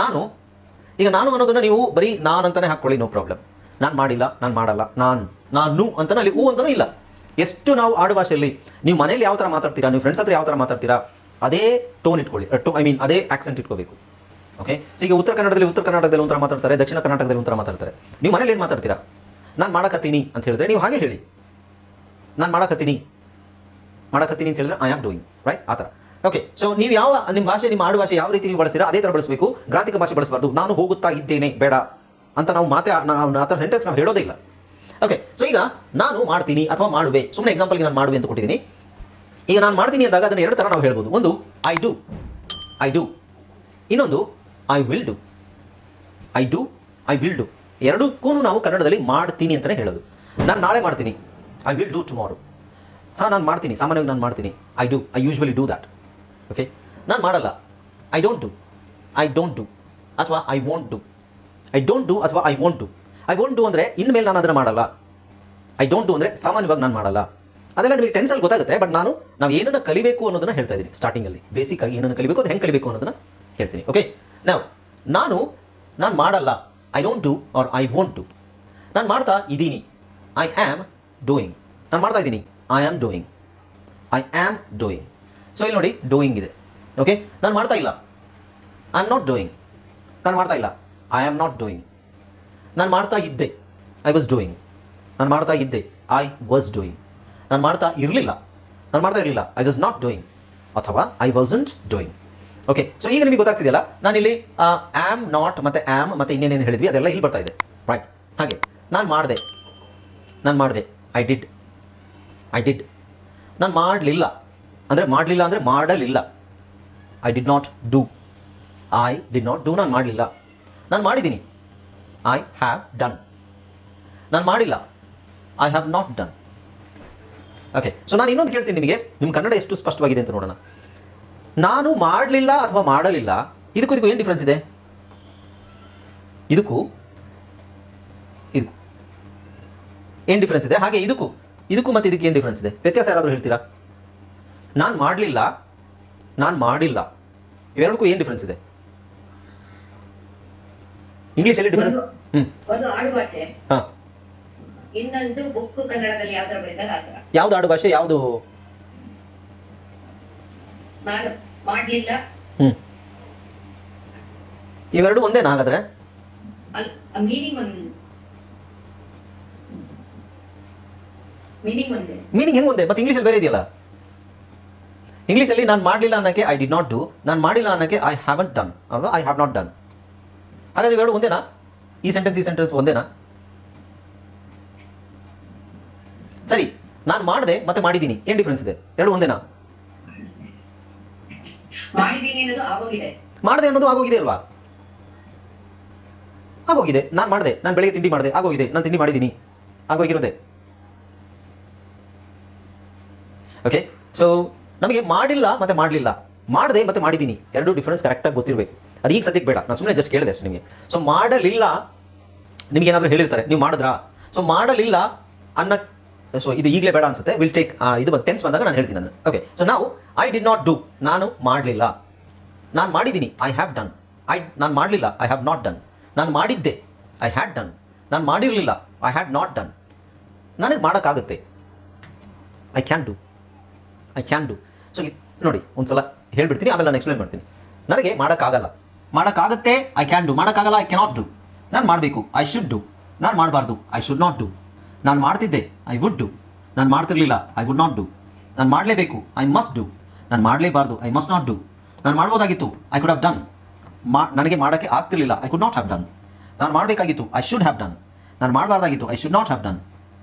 ನಾನು, ಈಗ ನಾನು ಅನ್ನೋದನ್ನ ನೀವು ಬರೀ ನಾನು ಅಂತಾನೆ ಹಾಕೊಳ್ಳಿ ನೋ ಪ್ರಾಬ್ಲಮ್ ನಾನು ಮಾಡಿಲ್ಲ, ನಾನು ಮಾಡಲ್ಲ, ನಾನು ನಾನು ಅಂತಾನೆ ಅಲ್ಲಿ, ಹೂ ಅಂತಾನೂ ಇಲ್ಲ. ಎಷ್ಟು ನಾವು ಆಡು ಭಾಷೆಯಲ್ಲಿ, ನೀವು ಮನೇಲಿ ಯಾವ ಥರ ಮಾತಾಡ್ತೀರಾ, ನೀವು ಫ್ರೆಂಡ್ಸ್ ಹತ್ರ ಯಾವ ಥರ ಮಾತಾಡ್ತೀರಾ, ಅದೇ ಟೋನ್ ಇಟ್ಕೊಳ್ಳಿ. ಟೋ ಐ ಮೀನ್ ಅದೇ ಆಕ್ಸೆಂಟ್ ಇಟ್ಕೋಬೇಕು. ಓಕೆ ಸೊ ಈಗ ಉತ್ತರ ಕನ್ನಡದಲ್ಲಿ ಉತ್ತರ ಕರ್ನಾಟಕದಲ್ಲಿ ಒಂಥರ ಮಾತಾಡ್ತಾರೆ, ದಕ್ಷಿಣ ಕರ್ನಾಟಕದಲ್ಲಿ ಒಂಥರ ಮಾತಾಡ್ತಾರೆ. ನೀವು ಮನೇಲಿ ಏನು ಮಾತಾಡ್ತೀರಾ? ನಾನು ಮಾಡಕತ್ತೀನಿ ಅಂತ ಹೇಳಿದ್ರೆ ನೀವು ಹಾಗೆ ಹೇಳಿ. ನಾನು ಮಾಡಕತ್ತೀನಿ. ಮಾಡಕತ್ತೀನಿ ಅಂತ ಹೇಳಿದ್ರೆ ಐ ಆಮ್ ಡೂಯಿಂಗ್ ರೈಟ್ ಆ ಥರ. ಓಕೆ ಸೊ ನೀವು ಯಾವ, ನಿಮ್ಮ ಭಾಷೆ, ನಿಮ್ಮ ಆಡು ಭಾಷೆ ಯಾವ ರೀತಿ ನೀವು ಬಳಸ್ತೀರಾ, ಅದೇ ಥರ ಬಳಸಬೇಕು. ಗ್ರಾಂಥಿಕ ಭಾಷೆ ಬಳಸಬಾರ್ದು. ನಾನು ಹೋಗುತ್ತಾ ಇದ್ದೇನೆ, ಬೇಡ ಅಂತ ನಾವು ಮಾತೆ, ನಾವು ಆ ಥರ ಸೆಂಟೆನ್ಸ್ ನಾವು ಹೇಳೋದೇ ಇಲ್ಲ. ಓಕೆ ಸೊ ಈಗ ನಾನು ಮಾಡ್ತೀನಿ ಅಥವಾ ಮಾಡುವೆ. ಸುಮ್ಮನೆ ಎಕ್ಸಾಂಪಲ್ಗೆ ನಾನು ಮಾಡುವೆ ಅಂತ ಕೊಟ್ಟಿದ್ದೀನಿ. ಈಗ ನಾನು ಮಾಡ್ತೀನಿ ಅಂದಾಗ ಅದನ್ನು ಎರಡು ಥರ ನಾವು ಹೇಳ್ಬೋದು. ಒಂದು ಐ ಡು ಐ ಡು ಇನ್ನೊಂದು I will do I do I will do ಎರಡಕ್ಕೂ ನಾವು ಕನ್ನಡದಲ್ಲಿ ಮಾಡ್ತೀನಿ ಅಂತಲೇ ಹೇಳೋದು. ನಾನು ನಾಳೆ ಮಾಡ್ತೀನಿ. ಐ ವಿಲ್ ಡೂ ಟುಮಾರೋ ಹಾಂ, ನಾನು ಮಾಡ್ತೀನಿ. ಸಾಮಾನ್ಯವಾಗಿ ನಾನು ಮಾಡ್ತೀನಿ. I do I usually do that okay ನಾನು ಮಾಡಲ್ಲ. I don't do I don't do ಅಥವಾ I won't do I don't do ಅಥವಾ I won't do I won't do ಅಂದರೆ ಇನ್ಮೇಲೆ ನಾನು ಅದನ್ನು ಮಾಡಲ್ಲ. ಐ ಡೋಂಟ್ ಡು ಅಂದರೆ ಸಾಮಾನ್ಯವಾಗಿ ನಾನು ಮಾಡಲ್ಲ. ಅದೆಲ್ಲ ನಿಮಗೆ ಟೆನ್ಸಲ್ಲಿ ಗೊತ್ತಾಗುತ್ತೆ ಬಟ್ ನಾನು ನಾವು ಏನನ್ನು ಕಲಿಬೇಕು ಅನ್ನೋದನ್ನು ಹೇಳ್ತಾ ಇದ್ದೀನಿ ಸ್ಟಾರ್ಟಿಂಗಲ್ಲಿ ಬೇಸಿಕ್ ಆಗಿ ಏನನ್ನು ಕಲಿಬೇಕು, ಅದು ಹೆಂಗೆ ಕಲಿಬೇಕು ಅನ್ನೋದನ್ನು ಹೇಳ್ತೀನಿ. ಓಕೆ ನಾವು ನಾನು ನಾನು ಮಾಡಲ್ಲ. I don't do or I won't do ನಾನು ಮಾಡ್ತಾ ಇದ್ದೀನಿ. ಐ ಆ್ಯಮ್ ಡೂಯಿಂಗ್ ನಾನು ಮಾಡ್ತಾ ಇದ್ದೀನಿ. I am doing I am doing so ಇಲ್ಲಿ ನೋಡಿ ಡೂಯಿಂಗ್ ಇದೆ. ಓಕೆ ನಾನು ಮಾಡ್ತಾ ಇಲ್ಲ. ಐ ಆಮ್ ನಾಟ್ ಡೂಯಿಂಗ್ ನಾನು ಮಾಡ್ತಾ ಇಲ್ಲ. ಐ ಆಮ್ ನಾಟ್ ಡೂಯಿಂಗ್ ನಾನು ಮಾಡ್ತಾ ಇದ್ದೆ. ಐ ವಾಸ್ ಡೂಯಿಂಗ್ ನಾನು ಮಾಡ್ತಾ ಇದ್ದೆ. ಐ ವಾಸ್ ಡೂಯಿಂಗ್ ನಾನು ಮಾಡ್ತಾ ಇರಲಿಲ್ಲ. ನಾನು ಮಾಡ್ತಾ ಇರಲಿಲ್ಲ. ಐ ವಾಸ್ ನಾಟ್ ಡೂಯಿಂಗ್ ಅಥವಾ I wasn't doing okay so ಈಗ ನಿಮಗೆ ಗೊತ್ತಾಗ್ತಿದೆಯಲ್ಲ, ನಾನಿಲ್ಲಿ ಆಮ್ ನಾಟ್ ಮತ್ತೆ ಆಮ್ ಮತ್ತೆ ಇನ್ನೇನೇನು ಹೇಳಿದ್ವಿ, ಅದೆಲ್ಲ ಇಲ್ಲಿ ಬರ್ತಾ ಇದೆ. ರೈಟ್ ಹಾಗೆ, ನಾನು ಮಾಡಿದೆ. ನಾನು ಮಾಡಿದೆ. ಐ ಡಿಡ್ ಐ ಡಿಡ್ ನಾನು ಮಾಡಲಿಲ್ಲ. ಅಂದರೆ ಮಾಡಲಿಲ್ಲ ಅಂದರೆ ಮಾಡಲಿಲ್ಲ. I did not do I did not do ನಾನು ಮಾಡಲಿಲ್ಲ. ನಾನು ಮಾಡಿದ್ದೀನಿ. ಐ ಹ್ಯಾವ್ ಡನ್ ನಾನು ಮಾಡಿಲ್ಲ. I have not done okay so ನಾನು ಇನ್ನೊಂದು ಕೇಳ್ತೀನಿ ನಿಮಗೆ. ನಿಮ್ಮ ಕನ್ನಡ ಎಷ್ಟು ಸ್ಪಷ್ಟವಾಗಿದೆ ಅಂತ ನೋಡೋಣ. ನಾನು ಮಾಡಲಿಲ್ಲ ಅಥವಾ ಮಾಡಲಿಲ್ಲ ಇದಕ್ಕೂ ಇದಕ್ಕೂ ಏನು ಡಿಫ್ರೆನ್ಸ್ ಇದೆ? ಇದಕ್ಕೂ ಇದಕ್ಕೂ ಏನು ಡಿಫ್ರೆನ್ಸ್ ಇದೆ? ಹಾಗೆ ಇದಕ್ಕೂ ಇದಕ್ಕೂ ಮತ್ತು ಇದಕ್ಕೆ ಏನು ಡಿಫ್ರೆನ್ಸ್ ಇದೆ? ವ್ಯತ್ಯಾಸ ಯಾರಾದರೂ ಹೇಳ್ತೀರಾ? ನಾನು ಮಾಡಲಿಲ್ಲ ನಾನು ಮಾಡಿಲ್ಲ ಇವೆರಡಕ್ಕೂ ಏನು ಡಿಫ್ರೆನ್ಸ್ ಇದೆ? ಇಂಗ್ಲೀಷಲ್ಲಿ ಡಿಫ್ರೆನ್ಸ್ ಹ್ಞೂ ಇನ್ನೊಂದು ಬುಕ್ ಕನ್ನಡದಲ್ಲಿ ಯಾವ್ದು ಆಡು ಭಾಷೆ ಯಾವುದು ನಾನು ಮಾಡಲಿಲ್ಲ. ಇವೆರಡು ಒಂದೇನಾ ಹಾಗಾದ್ರೆ ಅಲ್ ಮೀನಿಂಗ್ ಒಂದು. ಮೀನಿಂಗ್ ಒಂದೇ. ಮೀನಿಂಗ್ ಹೆಂಗೆ ಒಂದೇ? ಮತ್ತೆ ಇಂಗ್ಲೀಷಲ್ಲಿ ಬೇರೆ ಇದೆಯಲ್ಲ? ಇಂಗ್ಲೀಷಲ್ಲಿ ನಾನು ಮಾಡಲಿಲ್ಲ ಅನ್ನೋಕ್ಕೆ ಐ ಡಿ ನಾಟ್ ಡೂ ನಾನು ಮಾಡಿಲ್ಲ ಅನ್ನೋಕ್ಕೆ ಐ ಹ್ಯಾವಂಟ್ ಡನ್ ಅಲ್ವಾ? ಐ ಹ್ಯಾವ್ ನಾಟ್ ಡನ್ ಹಾಗಾದ್ರೆ ಇವೆರಡು ಒಂದೇನಾ? ಈ ಸೆಂಟೆನ್ಸ್ ಈ ಸೆಂಟೆನ್ಸ್ ಒಂದೇನಾ? ಸರಿ. ನಾನು ಮಾಡಿದೆ ಮತ್ತೆ ಮಾಡಿದ್ದೀನಿ ಏನು ಡಿಫ್ರೆನ್ಸ್ ಇದೆ? ಎರಡು ಒಂದೇನಾ? ಅನ್ನೋದು ಆಗೋಗಿದೆ. ಮಾಡಿದೆ ಅನ್ನೋದು ಆಗೋಗಿದೆ ಅಲ್ವಾ? ಆಗೋಗಿದೆ. ನಾನು ಮಾಡಿದೆ. ನಾನು ಬೆಳಗ್ಗೆ ತಿಂಡಿ ಮಾಡಿದೆ. ಆಗೋಗಿದೆ. ನಾನು ತಿಂಡಿ ಮಾಡಿದ್ದೀನಿ. ಆಗೋಗಿರೋದೆ. ಓಕೆ ಸೊ ನಮಗೆ ಮಾಡಿಲ್ಲ ಮತ್ತೆ ಮಾಡಲಿಲ್ಲ. ಮಾಡಿದೆ ಮತ್ತೆ ಮಾಡಿದ್ದೀನಿ. ಎರಡು ಡಿಫ್ರೆನ್ಸ್ ಕರೆಕ್ಟಾಗಿ ಗೊತ್ತಿರಬೇಕು. ಅದು ಈಗ ಸದ್ಯಕ್ಕೆ ಬೇಡ. ನಾನು ಸುಮ್ಮನೆ ಜಸ್ಟ್ ಕೇಳಿದೆ ಅಷ್ಟೇ ನಿಮಗೆ. ಸೊ ಮಾಡಲಿಲ್ಲ ನಿಮಗೆ ಏನಾದರೂ ಹೇಳಿರ್ತಾರೆ. ನೀವು ಮಾಡಿದ್ರಾ? ಸೊ ಮಾಡಲಿಲ್ಲ ಅನ್ನ ಸೊ ಇದು ಈಗಲೇ ಬೇಡ ಅನ್ಸುತ್ತೆ. ವಿಲ್ ಟೇಕ್ ಇದು ಟೆನ್ಸ್ ಬಂದಾಗ ನಾನು ಹೇಳ್ತೀನಿ ನಾನು ಓಕೆ ಸೊ ನಾವು ಐ ಡಿಡ್ ನಾಟ್ ಡೂ ನಾನು ಮಾಡಲಿಲ್ಲ. ನಾನು ಮಾಡಿದ್ದೀನಿ. ಐ ಹ್ಯಾವ್ ಡನ್ ಐ ನಾನು ಮಾಡಲಿಲ್ಲ. ಐ ಹ್ಯಾವ್ ನಾಟ್ ಡನ್ ನಾನು ಮಾಡಿದ್ದೆ. ಐ ಹ್ಯಾಡ್ ಡನ್ ನಾನು ಮಾಡಿರಲಿಲ್ಲ. ಐ ಹ್ಯಾಡ್ ನಾಟ್ ಡನ್ ನನಗೆ ಮಾಡೋಕ್ಕಾಗುತ್ತೆ. I can do I can do so ನೋಡಿ, ಒಂದ್ಸಲ ಹೇಳ್ಬಿಡ್ತೀನಿ, ಆಮೇಲೆ ನಾನು ಎಕ್ಸ್ಪ್ಲೇನ್ ಮಾಡ್ತೀನಿ. ನನಗೆ ಮಾಡೋಕ್ಕಾಗಲ್ಲ. ಮಾಡೋಕ್ಕಾಗುತ್ತೆ ಐ ಕ್ಯಾನ್ ಡೂ ಮಾಡೋಕ್ಕಾಗಲ್ಲ ಐ ಕೆನಾಟ್ ಡೂ ನಾನು ಮಾಡಬೇಕು. ಐ ಶುಡ್ ಡೂ ನಾನು ಮಾಡಬಾರ್ದು. ಐ ಶುಡ್ ನಾಟ್ ಡೂ ನಾನು ಮಾಡ್ತಿದ್ದೆ. ಐ ವುಡ್ ಡೂ ನಾನು ಮಾಡ್ತಿರ್ಲಿಲ್ಲ. ಐ ವುಡ್ ನಾಟ್ ಡೂ ನಾನು ಮಾಡಲೇಬೇಕು. ಐ ಮಸ್ಟ್ ಡೂ ನಾನು ಮಾಡಲೇಬಾರ್ದು. ಐ ಮಸ್ಟ್ ನಾಟ್ ಡೂ ನಾನು ಮಾಡ್ಬೋದಾಗಿತ್ತು. ಐ ಕುಡ್ ಹ್ಯಾವ್ ಡನ್ ಮಾ, ನನಗೆ ಮಾಡೋಕ್ಕೆ ಆಗ್ತಿರ್ಲಿಲ್ಲ. I could not have done ನಾನು ಮಾಡಬೇಕಾಗಿತ್ತು. ಐ ಶುಡ್ ಹ್ಯಾವ್ ಡನ್ ನಾನು ಮಾಡಬಾರ್ದಾಗಿತ್ತು. I should not have done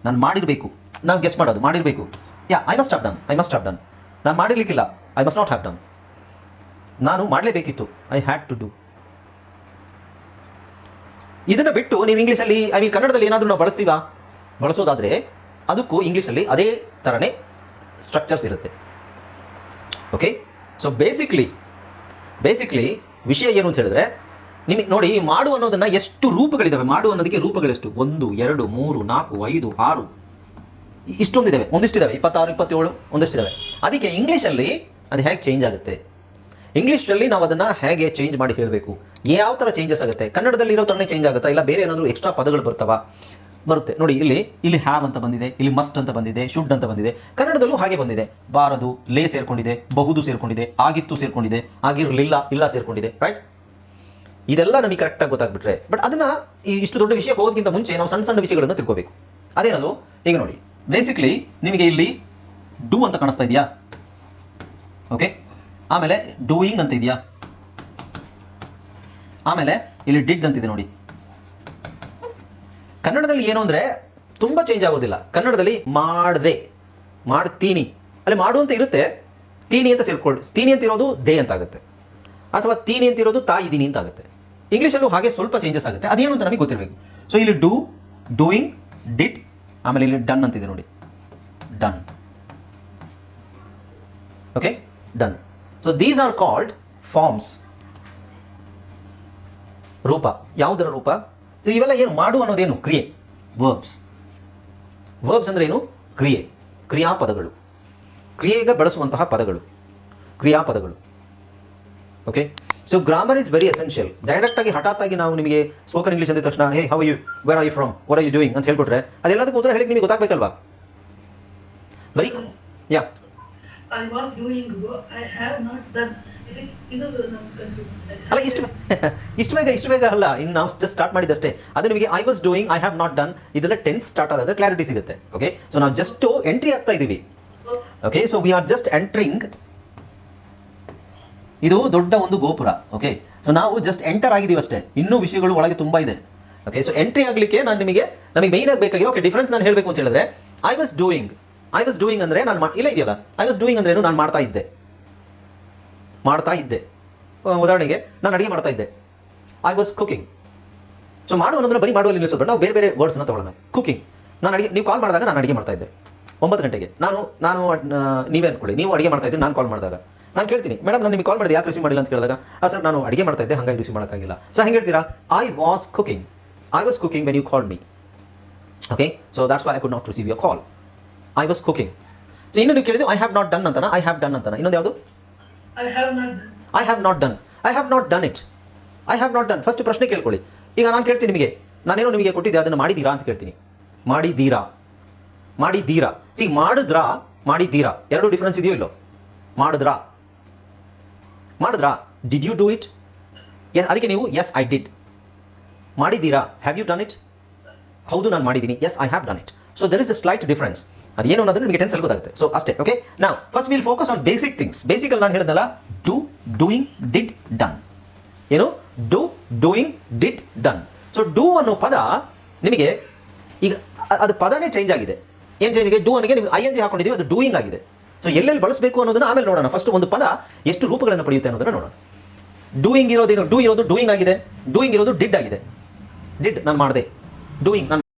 ನಾನು ಮಾಡಿರಬೇಕು. ನಾವು ಗೆಸ್ ಮಾಡೋದು. ಮಾಡಿರಬೇಕು. Yeah I must have done I must have done ನಾನು ಮಾಡಿರ್ಲಿಕ್ಕಿಲ್ಲ. I must not have done ನಾನು ಮಾಡಲೇಬೇಕಿತ್ತು. ಐ ಹ್ಯಾಡ್ ಟು ಡೂ ಇದನ್ನು ಬಿಟ್ಟು ನೀವು ಇಂಗ್ಲೀಷಲ್ಲಿ ಐ ಮೀನ್ ಕನ್ನಡದಲ್ಲಿ ಏನಾದರೂ ನಾವು ಬಳಸ್ತೀವಾ? ಬಳಸೋದಾದರೆ, ಅದಕ್ಕೂ ಇಂಗ್ಲೀಷಲ್ಲಿ ಅದೇ ಥರನೇ ಸ್ಟ್ರಕ್ಚರ್ಸ್ ಇರುತ್ತೆ. ಓಕೆ ಸೊ ಬೇಸಿಕ್ಲಿ ಬೇಸಿಕ್ಲಿ ವಿಷಯ ಏನು ಅಂತ ಹೇಳಿದ್ರೆ, ನಿಮಗೆ ನೋಡಿ ಮಾಡು ಅನ್ನೋದನ್ನ ಎಷ್ಟು ರೂಪಗಳಿದಾವೆ? ಮಾಡು ಅನ್ನೋದಕ್ಕೆ ರೂಪಗಳೆಷ್ಟು ಒಂದು, ಎರಡು, ಮೂರು, ನಾಲ್ಕು, ಐದು, ಆರು. ಇಷ್ಟೊಂದಿದ್ದಾವೆ ಒಂದಿಷ್ಟಿದ್ದಾವೆ ಇಪ್ಪತ್ತಾರು, ಇಪ್ಪತ್ತೇಳು ಒಂದಿಷ್ಟಿದ್ದಾವೆ ಅದಕ್ಕೆ ಇಂಗ್ಲೀಷಲ್ಲಿ ಅದು ಹೇಗೆ ಚೇಂಜ್ ಆಗುತ್ತೆ? ಇಂಗ್ಲೀಷಲ್ಲಿ ನಾವು ಅದನ್ನು ಹೇಗೆ ಚೇಂಜ್ ಮಾಡಿ ಹೇಳಬೇಕು? ಯಾವ ಥರ ಚೇಂಜಸ್ ಆಗುತ್ತೆ? ಕನ್ನಡದಲ್ಲಿ ಇರೋ ಥರನೇ ಚೇಂಜ್ ಆಗುತ್ತಾ? ಇಲ್ಲ ಬೇರೆ ಏನಾದರೂ ಎಕ್ಸ್ಟ್ರಾ ಪದಗಳು ಬರ್ತಾವ? ಬರುತ್ತೆ. ನೋಡಿ, ಇಲ್ಲಿ ಇಲ್ಲಿ ಹ್ಯಾವ್ ಅಂತ ಬಂದಿದೆ, ಇಲ್ಲಿ ಮಸ್ಟ್ ಅಂತ ಬಂದಿದೆ ಶುಡ್ ಅಂತ ಬಂದಿದೆ. ಕನ್ನಡದಲ್ಲೂ ಹಾಗೆ ಬಂದಿದೆ. ಬಾರದು, ಲೇ ಸೇರ್ಕೊಂಡಿದೆ, ಬಹುದು ಸೇರ್ಕೊಂಡಿದೆ, ಆಗಿತ್ತು ಸೇರ್ಕೊಂಡಿದೆ, ಆಗಿರಲಿಲ್ಲ, ಇಲ್ಲ ಸೇರ್ಕೊಂಡಿದೆ ರೈಟ್ ಇದೆಲ್ಲ ನಮಗೆ ಕರೆಕ್ಟಾಗಿ ಗೊತ್ತಾಗ್ಬಿಟ್ರೆ ಬಟ್ ಅದನ್ನ ಇಷ್ಟು ದೊಡ್ಡ ವಿಷಯ ಹೋಗೋದಕ್ಕಿಂತ ಮುಂಚೆ ನಾವು ಸಣ್ಣ ಸಣ್ಣ ವಿಷಯಗಳನ್ನು ತಿಳ್ಕೋಬೇಕು. ಅದೇನದು? ಈಗ ನೋಡಿ ಬೇಸಿಕ್ಲಿ ನಿಮಗೆ ಇಲ್ಲಿ ಡೂ ಅಂತ ಕಾಣಿಸ್ತಾ ಇದೆಯಾ? ಓಕೆ ಆಮೇಲೆ ಡೂಯಿಂಗ್ ಅಂತ ಇದೆಯಾ? ಆಮೇಲೆ ಇಲ್ಲಿ ಡಿಡ್ ಅಂತಿದೆ ನೋಡಿ. ಕನ್ನಡದಲ್ಲಿ ಏನು ಅಂದರೆ ತುಂಬ ಚೇಂಜ್ ಆಗೋದಿಲ್ಲ. ಕನ್ನಡದಲ್ಲಿ ಮಾಡದೆ, ಮಾಡ್ತೀನಿ. ಅಲ್ಲಿ ಮಾಡು ಅಂತ ಇರುತ್ತೆ, ತೀನಿ ಅಂತ ಸೇರ್ಕೊಳ್ಳಿ ತೀನಿ ಅಂತ ಇರೋದು ದೇ ಅಂತ ಆಗುತ್ತೆ. ಅಥವಾ ತೀನಿ ಅಂತ ಇರೋದು ತಾ ಇದ್ದೀನಿ ಅಂತ ಆಗುತ್ತೆ. ಇಂಗ್ಲೀಷಲ್ಲೂ ಹಾಗೆ ಸ್ವಲ್ಪ ಚೇಂಜಸ್ ಆಗುತ್ತೆ. ಅದೇನು ಅಂತ ನಮಗೆ ಗೊತ್ತಿರಬೇಕು. ಸೊ ಇಲ್ಲಿ ಡೂ ಡೂಯಿಂಗ್ ಡಿಟ್ ಆಮೇಲೆ ಇಲ್ಲಿ ಡನ್ ಅಂತಿದೆ ನೋಡಿ. Done okay done so these are called forms ರೂಪ. ಯಾವುದರ ರೂಪ? ಸೊ ಇವೆಲ್ಲ ಏನು ಮಾಡು ಅನ್ನೋದೇನು ಕ್ರಿಯೆ? ವರ್ಬ್ಸ್ ವರ್ಬ್ಸ್ ಅಂದ್ರೆ ಏನು? ಕ್ರಿಯೆ. ಕ್ರಿಯಾಪದಗಳು. ಕ್ರಿಯೆಗೆ ಬಳಸುವಂತಹ ಪದಗಳು. ಕ್ರಿಯಾಪದಗಳು. Okay so grammar is very essential direct ಆಗಿ, ಹಠಾತ್ ಆಗಿ ನಾವು ನಿಮಗೆ ಸ್ಪೋಕನ್ ಇಂಗ್ಲೀಷ್ ಅಂದ ತಕ್ಷಣ hey how you where are you from where are you doing ಅಂತ ಹೇಳ್ಬಿಟ್ರೆ, ಅದೆಲ್ಲದಕ್ಕೂ ಉತ್ತರ ಹೇಳಿಕ್ಕೆ ನಿಮಗೆ ಗೊತ್ತಾಗಬೇಕಲ್ವಾ? Very yeah I was doing I have not done. ಅಲ್ಲ ಇಷ್ಟು ಇಷ್ಟು ಬೇಗ ಇಷ್ಟು ಬೇಗ ಅಲ್ಲ ಇನ್ನು ನಾವು ಜಸ್ಟ್ ಸ್ಟಾರ್ಟ್ ಮಾಡಿದಷ್ಟೇ ಅದು ನಿಮಗೆ I was doing I have not done ಇದೆಲ್ಲ ಟೆನ್ಸ್ ಸ್ಟಾರ್ಟ್ ಆದಾಗ ಕ್ಲಾರಿಟಿ ಸಿಗುತ್ತೆ ಓಕೆ ಸೊ ನಾವು ಜಸ್ಟ್ ಎಂಟ್ರಿ ಆಗ್ತಾ ಇದ್ದೀವಿ okay so we are just entering ಇದು ದೊಡ್ಡ ಒಂದು ಗೋಪುರ ಓಕೆ ಸೊ ನಾವು ಜಸ್ಟ್ ಎಂಟರ್ ಆಗಿದ್ದೀವಿ ಅಷ್ಟೇ. ಇನ್ನೂ ವಿಷಯಗಳು ಒಳಗೆ ತುಂಬ ಇದೆ. ಓಕೆ ಸೊ ಎಂಟ್ರಿ ಆಗಲಿಕ್ಕೆ ನಾನು ನಿಮಗೆ ನಮಗೆ ಮೇನ್ ಆಗಿ ಬೇಕಾಗಿರೋ ಓಕೆ ಡಿಫ್ರೆನ್ಸ್ ನಾನು ಹೇಳಬೇಕು ಅಂತ ಹೇಳಿದ್ರೆ I was doing I was doing ಅಂದ್ರೆ ನಾನು ಇಲ್ಲ ಇದೆಯಲ್ಲ ಐ ವಾಸ್ ಡೂಯಿಂಗ್ ಅಂದ್ರೆ ನಾನು ಮಾಡ್ತಾ ಇದ್ದೆ. ಮಾಡ್ತಾ ಇದ್ದೆ. ಉದಾಹರಣೆಗೆ ನಾನು ಅಡುಗೆ ಮಾಡ್ತಾ ಇದ್ದೆ. ಐ ವಾಸ್ ಕುಕಿಂಗ್ ಸೊ ಮಾಡು ಅನ್ನೋದನ್ನ ಬರೀ ಮಾಡುವಲ್ಲಿ ನಿಲ್ಲಿಸೋದು ನಾವು ಬೇರೆ ಬೇರೆ ವರ್ಡ್ಸ್ನ ತಗೊಳ್ಳೋಣ. ಕುಕಿಂಗ್ ನಾನು ಅಡಿಗೆ, ನೀವು ಕಾಲ್ ಮಾಡಿದಾಗ ನಾನು ಅಡುಗೆ ಮಾಡ್ತಾ ಇದ್ದೆ. ಒಂಬತ್ತು ಗಂಟೆಗೆ. ನಾನು ನಾನು ನೀವೇ ಅನ್ಕೊಳ್ಳಿ. ನೀವು ಅಡುಗೆ ಮಾಡ್ತಾ ಇದ್ದೆ ನಾನು ಕಾಲ್ ಮಾಡಿದಾಗ. ನಾನು ಕೇಳ್ತೀನಿ ಮೇಡಮ್ ನಾನು ನಿಮಗೆ ಕಾಲ್ ಮಾಡಿದೆ ಯಾಕೆ ರಿಸೀವ್ ಮಾಡಿಲ್ಲ? ಅಂತ ಕೇಳಿದಾಗ, ಆ ಸರ್ ನಾನು ಅಡುಗೆ ಮಾಡ್ತಾ ಇದ್ದೆ, ಹಾಗಾಗಿ ರಿಸೀವ್ ಮಾಡೋಕ್ಕಾಗಿಲ್ಲ. ಸೊ ಹೆಂಗೆ ಹೇಳ್ತೀರಾ? I was cooking I was cooking when you call me okay so that's why I could not receive your call I was cooking so ಇನ್ನು ನೀವು ಕೇಳಿದ್ದು ಐ ಹ್ಯಾವ್ ನಾಟ್ ಡನ್ ಅಂತಾನ? ಐ ಹ್ಯಾವ್ ಡನ್ ಅಂತಾನ? ಇನ್ನೊಂದು ಯಾವುದು? I have not done I have not done it I have not done first ಪ್ರಶ್ನೆ ಕೇಳ್ಕೊಳ್ಳಿ. ಈಗ ನಾನು ಕೇಳ್ತೀನಿ ನಿಮಗೆ. ನಾನೇನೋ ನಿಮಗೆ ಕೊಟ್ಟಿದ್ದೆ, ಅದನ್ನು ಮಾಡಿದ್ದೀರಾ ಅಂತ ಕೇಳ್ತೀನಿ. ಮಾಡಿದ್ದೀರಾ? ಮಾಡಿದ್ದೀರಾ? ಈಗ ಮಾಡಿದ್ರಾ? ಮಾಡಿದ್ದೀರಾ? ಎರಡು ಡಿಫ್ರೆನ್ಸ್ ಇದೆಯೋ ಇಲ್ಲೋ? ಮಾಡಿದ್ರಾ? ಮಾಡಿದ್ರಾ? Did you do it yes ಅದಕ್ಕೆ ನೀವು ಎಸ್ ಐ ಡಿಡ್ ಮಾಡಿದ್ದೀರಾ? ಹ್ಯಾವ್ ಯು ಡನ್ ಇಟ್ ಹೌದು, ನಾನು ಮಾಡಿದ್ದೀನಿ. Yes I have done it so there is a slight difference ಅದೇನು ಅನ್ನೋದನ್ನ ನಿಮಗೆ ಟೆನ್ಸ್ ಗೊತ್ತಾಗುತ್ತೆ. ಸೊ ಅಷ್ಟೇ ಓಕೆ ನಾವು first will focus on basic things basically ನಾನು ಹೇಳಿದ್ನಲ್ಲ ಡೂ ಡೂಯಿಂಗ್ ಡಿಡ್ ಡನ್ ಏನು? Do doing did done so do ಅನ್ನೋ ಪದ ನಿಮಗೆ ಈಗ ಅದು ಪದನೇ ಚೇಂಜ್ ಆಗಿದೆ. ಏನು ಚೇಂಜ್ ಆಗಿದೆ? ಡೂ ಅನ್ನಿಗೆ ನೀವು ಐ ಎನ್ ಜಿ ಹಾಕೊಂಡಿದ್ದೀವಿ, ಅದು ಡೂಯಿಂಗ್ ಆಗಿದೆ. ಸೊ ಎಲ್ಲೆಲ್ಲಿ ಬಳಸಬೇಕು ಅನ್ನೋದನ್ನ ಆಮೇಲೆ ನೋಡೋಣ. ಫಸ್ಟ್ ಒಂದು ಪದ ಎಷ್ಟು ರೂಪಗಳನ್ನು ಪಡೆಯುತ್ತೆ ಅನ್ನೋದನ್ನ ನೋಡೋಣ. ಡೂಯಿಂಗ್ ಇರೋದೇನು? ಡೂ ಇರೋದು ಡೂಯಿಂಗ್ ಆಗಿದೆ. ಡೂಯಿಂಗ್ ಇರೋದು ಡಿಡ್ ಆಗಿದೆ. ಡಿಡ್ ನಾನು ಮಾಡಿದೆ. ಡೂಯಿಂಗ್ ನಾನು